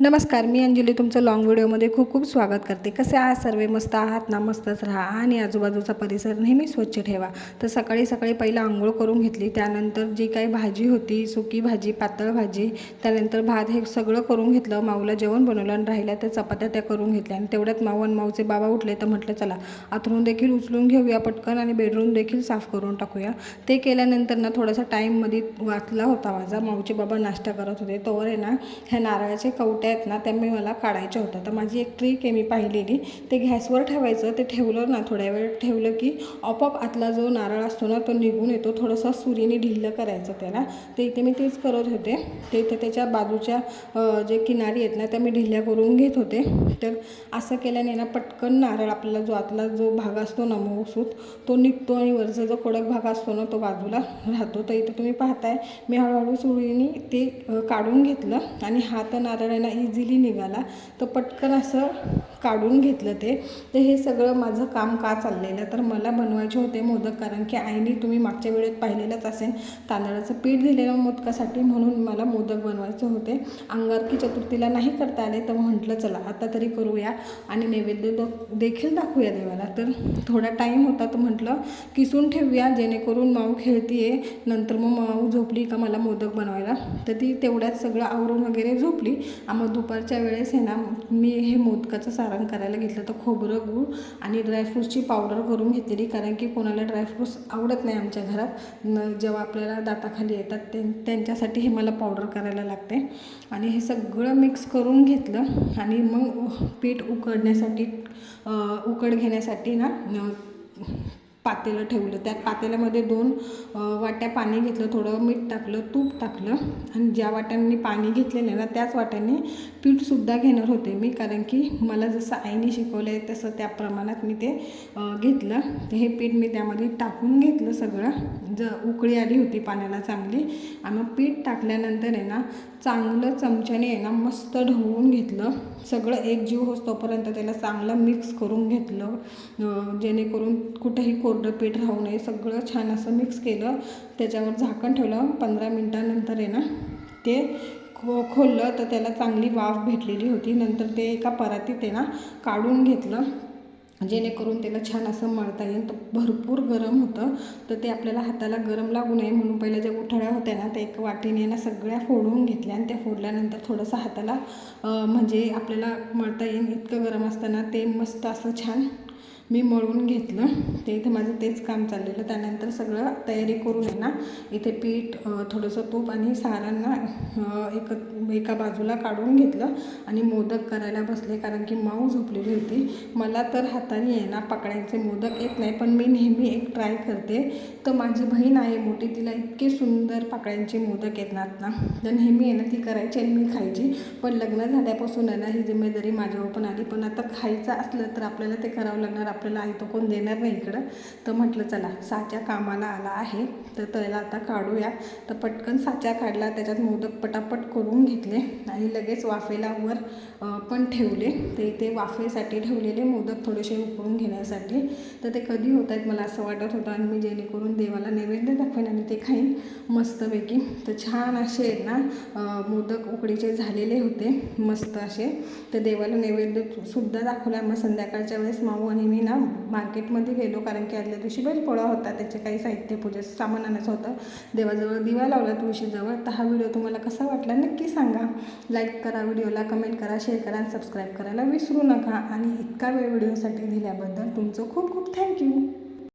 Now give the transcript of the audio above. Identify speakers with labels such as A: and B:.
A: नमस्कार मी अंजली तुमचं लॉंग व्हिडिओमध्ये खूप खूप स्वागत करते. कसे आहात सर्व? मस्त आहात? ना मस्तच राहा. आणि आजूबाजूचा परिसर नेहमी स्वच्छ ठेवा. तर सकाळी सकाळी पहिला आंघोळ करून घेतली. त्यानंतर जी काही भाजी होती सुकी भाजी पातळ भाजी त्यानंतर भात हे सगळं करून घेतलं. माऊला जेवण बनवलं आणि राहिल्या त्या चपात्या त्या करून घेतल्या. आणि तेवढ्यात माऊ आणि माऊचे बाबा उठले तर म्हटलं चला आतरून देखील उचलून घेऊया पटकन आणि बेडरूम देखील साफ करून टाकूया. ते केल्यानंतर ना थोडासा टाईममध्ये वाचला होता माझा. माऊचे बाबा नाश्ता करत होते. तोवर आहे ना ह्या नारळाचे कवट्या आहेत ना त्या मी मला काढायच्या होत्या तर माझी एक ट्रिक आहे मी पाहिलेली. ते गॅसवर ठेवायचं ते ठेवलं ना थोड्या वेळ ठेवलं की आपोआप आतला जो नारळ असतो ना तो निघून येतो. थोडंसं सुरीने ढिल्लं करायचं त्याला. ते इथे मी तेच करत होते. ते इथे त्याच्या बाजूच्या जे किनारी आहेत ना त्या मी ढिल्या करून घेत होते. तर असं केल्याने ना पटकन नारळ आपल्याला जो आतला जो भाग असतो ना मऊसूत तो निघतो आणि वरचा जो कडक भाग असतो ना तो बाजूला राहतो. तर इथे तुम्ही पाहताय मी हळूहळू सुरीने ते काढून घेतलं. आणि हा तर नारळ आहे ना इझिली निघाला. तो पटकन असं काढून घेतलं ते. तर हे सगळं माझं काम का चाललेलं? तर मला बनवायचे होते मोदक कारण की आईने तुम्ही मागच्या वेळेत पाहिलेलंच असेल. तांदळाचं पीठ दिलेलं मोदकासाठी म्हणून मला मोदक बनवायचे होते. अंगारकी चतुर्थीला नाही करता आले तर म्हटलं चला आता तरी करूया आणि नैवेद्य देखील दाखवूया देवाला. तर थोडा टाईम होता तर म्हटलं किसून ठेवूया जेणेकरून माऊ खेळतीये नंतर मग माऊ झोपली का मला मोदक बनवायला? तर ती तेवढ्यात सगळं आवरून वगैरे झोपली. मग दुपारच्या वेळेस आहे ना मी हे मोदकाचं सा सारण करायला घेतलं तर खोबरं गूळ आणि ड्रायफ्रूट्सची पावडर करून घेतलेली. कारण की कोणाला ड्रायफ्रूट्स आवडत नाही आमच्या घरात. न जेव्हा आपल्याला दाताखाली येतात ते त्यांच्यासाठी हे मला पावडर करायला लागते. आणि हे सगळं मिक्स करून घेतलं आणि मग पीठ उकडण्यासाठी उकड घेण्यासाठी ना पातेलं ठेवलं. त्यात पातेल्यामध्ये दोन वाट्या पाणी घेतलं थोडं मीठ टाकलं तूप टाकलं आणि ज्या वाट्यांनी पाणी घेतलेलं ना त्याच वाट्याने पीठसुद्धा घेणार होते मी. कारण की मला जसं आईने शिकवलं आहे तसं त्या प्रमाणात मी ते घेतलं. हे पीठ मी त्यामध्ये टाकून घेतलं सगळं. ज उकळी आली होती पाण्याला चांगली. आणि मग पीठ टाकल्यानंतर आहे ना चांगलं चमच्याने आहे ना मस्त ढवळून घेतलं. सगळं एक जीव त्याला चांगलं मिक्स करून घेतलं. जेणेकरून कुठेही कोर कोरडं पीठ राहू नये सगळं छान असं मिक्स केलं. त्याच्यावर झाकण ठेवलं पंधरा मिनटानंतर आहे ना ते खो खोललं तर त्याला चांगली वाफ भेटलेली होती. नंतर ते एका परातीत आहे ना काढून घेतलं. जेणेकरून त्याला छान असं मळता येईल. तर भरपूर गरम होतं. तर ते आपल्याला हाताला गरम लागू नये म्हणून पहिल्या ज्या उठाळ्या होत्या ना त्या एक वाटीने ना सगळ्या फोडून घेतल्या आणि त्या फोडल्यानंतर थोडंसं हाताला म्हणजे आपल्याला मळता येईल. इतकं गरम असताना ते मस्त असं छान मी मळून घेतलं. ते इथे माझं तेच काम चाललेलं. त्यानंतर सगळं तयारी करून आहे ना इथे पीठ थोडंसं तूप आणि सारांना एक एका बाजूला काढून घेतलं आणि मोदक करायला बसले. कारण की माऊ झोपलेली होती. मला तर हाताने आहे ना पकडायचे मोदक येत नाही. पण मी नेहमी एक ट्राय करते. तर माझी बहीण आहे मोठी. तिला इतके सुंदर पाकळ्यांचे मोदक येतात ना. तर नेहमी आहे ना ती करायची आणि मी खायची. पण लग्न झाल्यापासून आहे ना ही जिम्मेदारी माझ्यावर पण आली. पण आता खायचं असलं तर आपल्याला ते करावं लागणार. आपल्याला आई तो कोण देणार नाही इकडं. तर म्हटलं चला साच्या कामाला आला आहे तर त्याला आता काढूया. तर पटकन साच्या काढला त्याच्यात मोदक पटापट करून घेतले आणि लगेच वाफेला वर पण ठेवले. ते ते वाफेसाठी ठेवलेले मोदक थोडेसे उकळून घेण्यासाठी. तर ते कधी होत आहेत मला असं वाटत होतं आणि मी जेणेकरून देवाला नैवेद्य दाखवेन आणि ते खाईन मस्तपैकी. तर छान असे आहेत ना मोदक उकडीचे झालेले होते मस्त असे. तर देवाला नैवेद्य सुद्धा दाखवला. मग संध्याकाळच्या वेळेस माऊ आणि मी ना मार्केटमध्ये गेलो कारण की आदल्या दिवशी बैलपोळा होता त्याचे काही साहित्य पूजेचं सामान आणायचं होतं. देवाजवळ दिवा लावला तुळशीजवळ. तर हा व्हिडिओ तुम्हाला कसा वाटला नक्की सांगा. लाईक करा व्हिडिओला कमेंट करा शेअर करा आणि सबस्क्राईब करायला विसरू नका. आणि इतका वेळ व्हिडिओसाठी दिल्याबद्दल तुमचं खूप खूप थँक्यू